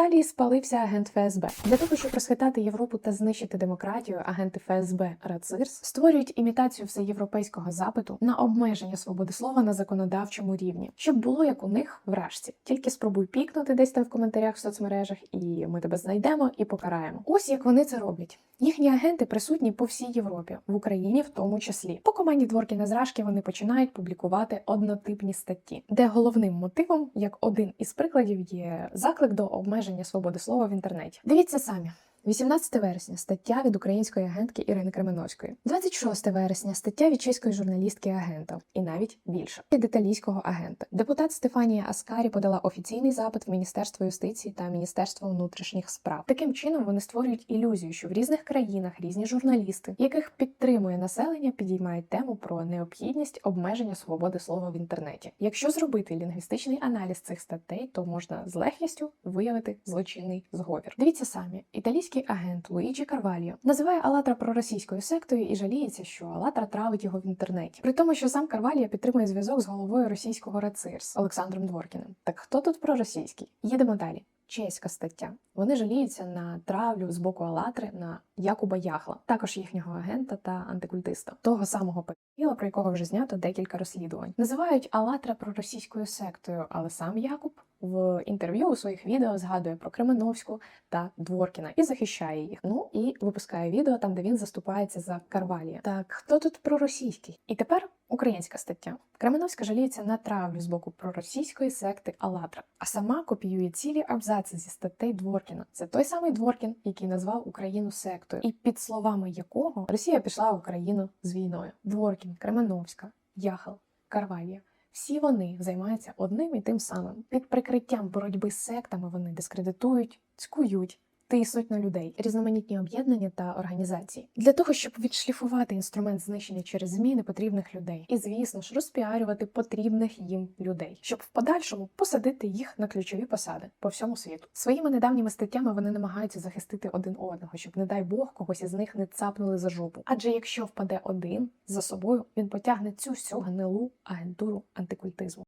Італії спалився агент ФСБ. Для того, щоб розхитати Європу та знищити демократію, агенти ФСБ Рацирс створюють імітацію всеєвропейського запиту на обмеження свободи слова на законодавчому рівні, щоб було як у них вражці. Тільки спробуй пікнути десь там в коментарях в соцмережах, і ми тебе знайдемо і покараємо. Ось як вони це роблять. Їхні агенти присутні по всій Європі, в Україні в тому числі. По команді Дворкіна зражки вони починають публікувати однотипні статті, де головним мотивом, як один із прикладів, є заклик до обмеження свободи слова в інтернеті. Дивіться самі. 18 вересня стаття від української агентки Ірини Кременовської, 26 вересня стаття від чеської журналістки агента, і навіть більше від італійського агента. Депутат Стефанія Аскарі подала офіційний запит в Міністерство юстиції та Міністерство внутрішніх справ. Таким чином вони створюють ілюзію, що в різних країнах різні журналісти, яких підтримує населення, підіймають тему про необхідність обмеження свободи слова в інтернеті. Якщо зробити лінгвістичний аналіз цих статей, то можна з легкістю виявити злочинний зговір. Дивіться самі, італійський агент Луїджі Карваліо називає Алатра проросійською сектою і жаліється, що Алатра травить його в інтернеті. При тому, що сам Карваліо підтримує зв'язок з головою російського РАЦИРС Олександром Дворкіним. Так хто тут проросійський? Їдемо далі. Чеська стаття. Вони жаліються на травлю з боку Алатри на Якуба Яхла, також їхнього агента та антикультиста, того самого педофіла, про якого вже знято декілька розслідувань. Називають Алатра проросійською сектою, але сам Якуб в інтерв'ю у своїх відео згадує про Кременовську та Дворкіна і захищає їх. Ну і випускає відео там, де він заступається за Карвалія. Так хто тут проросійський? І тепер українська стаття. Кременовська жаліється на травлю з боку проросійської секти Алатра, а сама копіює цілі абзаци зі статей Дворкіна. Це той самий Дворкін, який назвав Україну сектою, і під словами якого Росія пішла в Україну з війною. Дворкін, Кременовська, Яхал, Карвалія. Всі вони займаються одним і тим самим. Під прикриттям боротьби з сектами вони дискредитують, цькують, тиснуть на людей, різноманітні об'єднання та організації для того, щоб відшліфувати інструмент знищення через змі непотрібних людей, і звісно ж розпіарювати потрібних їм людей, щоб в подальшому посадити їх на ключові посади по всьому світу. Своїми недавніми статтями вони намагаються захистити один одного, щоб, не дай Бог, когось із них не цапнули за жопу. Адже якщо впаде один за собою, він потягне цю всю гнилу агентуру антикультизму.